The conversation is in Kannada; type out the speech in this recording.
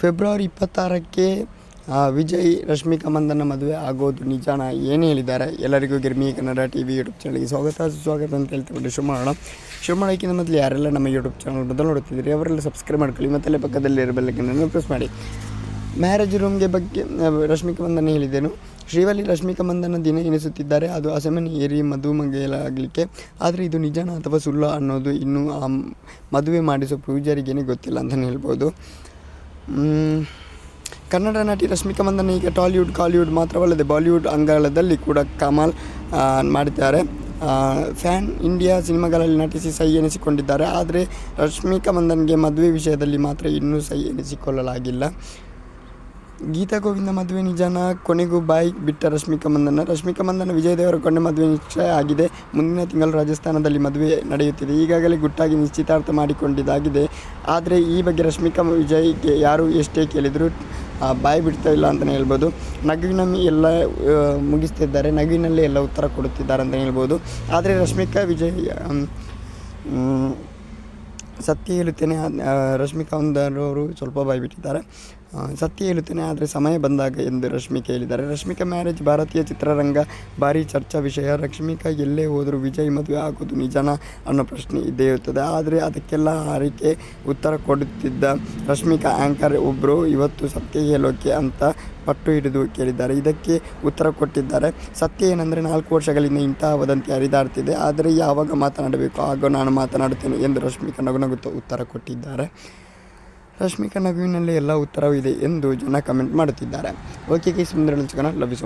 ಫೆಬ್ರವರಿ ಇಪ್ಪತ್ತಾರಕ್ಕೆ ವಿಜಯ್ ರಶ್ಮಿಕಾ ಮಂದನ ಮದುವೆ ಆಗೋದು ನಿಜಾನ ಏನು ಹೇಳಿದ್ದಾರೆ? ಎಲ್ಲರಿಗೂ Girmi Kannada T V YouTube ಚಾನಲ್ಗೆ ಸ್ವಾಗತ. ಸ್ವಾಗತ ಅಂತ ಹೇಳ್ತೀವಿ ಶುರು ಮಾಡೋಣ ಶುರು ಮಾಡೋಕ್ಕಿಂತ ಮೊದಲು ಯಾರೆಲ್ಲ ನಮ್ಮ ಯೂಟ್ಯೂಬ್ ಚಾನಲ್ ಮೊದಲು ನೋಡ್ತಿದ್ದೀರಿ ಅವರೆಲ್ಲ ಸಬ್ಸ್ಕ್ರೈಬ್ ಮಾಡ್ಕೊಳ್ಳಿ ಮತ್ತಲ್ಲೇ ಪಕ್ಕದಲ್ಲಿ ಇರಬೇಕೆಂದು ಪ್ರೆಸ್ ಮಾಡಿ. ಮ್ಯಾರೇಜ್ ರೂಮ್ಗೆ ಬಗ್ಗೆ ರಶ್ಮಿಕಾ ಮಂದನ ಹೇಳಿದ್ದೇನು? ಶ್ರೀವಲ್ಲಿ ರಶ್ಮಿಕಾ ಮಂದನ ದಿನ ಎನಿಸುತ್ತಿದ್ದಾರೆ ಅದು ಅಸಮನಿ ಏರಿ ಮದುಮಗೆಯಲಾಗಲಿಕ್ಕೆ ಆದರೆ ಇದು ನಿಜಾನ ಅಥವಾ ಸುಳ್ಳು ಅನ್ನೋದು ಇನ್ನೂ ಆ ಮದುವೆ ಮಾಡಿಸೋ ಪೂಜಾರಿಗೇನೆ ಗೊತ್ತಿಲ್ಲ ಅಂತಲೇ ಹೇಳ್ಬೋದು. ಕನ್ನಡ ನಟಿ ರಶ್ಮಿಕಾ ಮಂದನ ಈಗ ಟಾಲಿವುಡ್, ಕಾಲಿವುಡ್ ಮಾತ್ರವಲ್ಲದೆ ಬಾಲಿವುಡ್ ಅಂಗಳದಲ್ಲಿ ಕೂಡ ಕಮಾಲ್ ಮಾಡಿದ್ದಾರೆ. ಫ್ಯಾನ್ ಇಂಡಿಯಾ ಸಿನಿಮಾಗಳಲ್ಲಿ ನಟಿಸಿ ಸೈ ಎನಿಸಿಕೊಂಡಿದ್ದಾರೆ. ಆದರೆ ರಶ್ಮಿಕಾ ಮಂದನ್ಗೆ ಮದುವೆ ವಿಷಯದಲ್ಲಿ ಮಾತ್ರ ಇನ್ನೂ ಸೈ ಎನಿಸಿಕೊಳ್ಳಲಾಗಿಲ್ಲ. ಗೀತಾ ಗೋವಿಂದ ಮದುವೆ ನಿಜಾನ, ಕೊನೆಗೂ ಬಾಯಿ ಬಿಟ್ಟ ರಶ್ಮಿಕಾ ಮಂದನ. ರಶ್ಮಿಕಾ ಮಂದನ ವಿಜಯ್ ಕೊನೆ ಮದುವೆ ನಿಶ್ಚಯ ಆಗಿದೆ. ಮುಂದಿನ ತಿಂಗಳು ರಾಜಸ್ಥಾನದಲ್ಲಿ ಮದುವೆ ನಡೆಯುತ್ತಿದೆ. ಈಗಾಗಲೇ ಗುಟ್ಟಾಗಿ ನಿಶ್ಚಿತಾರ್ಥ ಮಾಡಿಕೊಂಡಿದ್ದಾಗಿದೆ. ಆದರೆ ಈ ಬಗ್ಗೆ ರಶ್ಮಿಕಾ ವಿಜಯ್ಗೆ ಯಾರು ಎಷ್ಟೇ ಕೇಳಿದರೂ ಬಾಯಿ ಬಿಡ್ತಾ ಇಲ್ಲ ಅಂತಲೇ ಹೇಳ್ಬೋದು. ನಗುವಿನ ಎಲ್ಲ ಮುಗಿಸ್ತಿದ್ದಾರೆ. ನಗುವಿನಲ್ಲಿ ಎಲ್ಲ ಉತ್ತರ ಕೊಡುತ್ತಿದ್ದಾರೆ ಅಂತಲೇ ಹೇಳ್ಬೋದು. ಆದರೆ ರಶ್ಮಿಕಾ ವಿಜಯ್ ಸತ್ಯ ಹೇಳುತ್ತೇನೆ. ರಶ್ಮಿಕಾ ಒಂದರವರು ಸ್ವಲ್ಪ ಬಾಯ್ಬಿಟ್ಟಿದ್ದಾರೆ ಸತ್ಯ ಹೇಳುತ್ತೇನೆ, ಆದರೆ ಸಮಯ ಬಂದಾಗ ಎಂದು ರಶ್ಮಿಕಾ ಹೇಳಿದ್ದಾರೆ. ರಶ್ಮಿಕಾ ಮ್ಯಾರೇಜ್ ಭಾರತೀಯ ಚಿತ್ರರಂಗ, ಭಾರಿ ಚರ್ಚಾ ವಿಷಯ. ರಶ್ಮಿಕಾ ಎಲ್ಲೇ ಹೋದರೂ ವಿಜಯ್ ಮದುವೆ ಆಗೋದು ನಿಜಾನ ಅನ್ನೋ ಪ್ರಶ್ನೆ ಇದ್ದೇ ಇರುತ್ತದೆ ಆದರೆ ಅದಕ್ಕೆಲ್ಲ ಹಾರಿಕೆ, ಉತ್ತರ ಕೊಡುತ್ತಿದ್ದ ರಶ್ಮಿಕಾ ಆ್ಯಂಕರ್ ಒಬ್ಬರು ಇವತ್ತು ಸತ್ಯ ಹೇಳೋಕೆ ಅಂತ ಪಟ್ಟು ಹಿಡಿದು ಕೇಳಿದ್ದಾರೆ. ಇದಕ್ಕೆ ಉತ್ತರ ಕೊಟ್ಟಿದ್ದಾರೆ. ಸತ್ಯ ಏನಂದರೆ ನಾಲ್ಕು ವರ್ಷಗಳಿಂದ ಇಂತಹ ವದಂತಿ ಹರಿದಾಡ್ತಿದೆ. ಆದರೆ ಯಾವಾಗ ಮಾತನಾಡಬೇಕು? ಆಗ ನಾನು ಮಾತನಾಡುತ್ತೇನೆ ಎಂದು ರಶ್ಮಿಕಾ ನಗುನಗುತ್ತಾ ಉತ್ತರ ಕೊಟ್ಟಿದ್ದಾರೆ. ರಶ್ಮಿಕಾ ನಗುವಿನಲ್ಲಿ ಎಲ್ಲ ಉತ್ತರವೂ ಇದೆ ಎಂದು ಜನ ಕಮೆಂಟ್ ಮಾಡುತ್ತಿದ್ದಾರೆ. ಓಕೆ ಕೇಸ್ ಮುಂದೆ ಲವ್ ಯು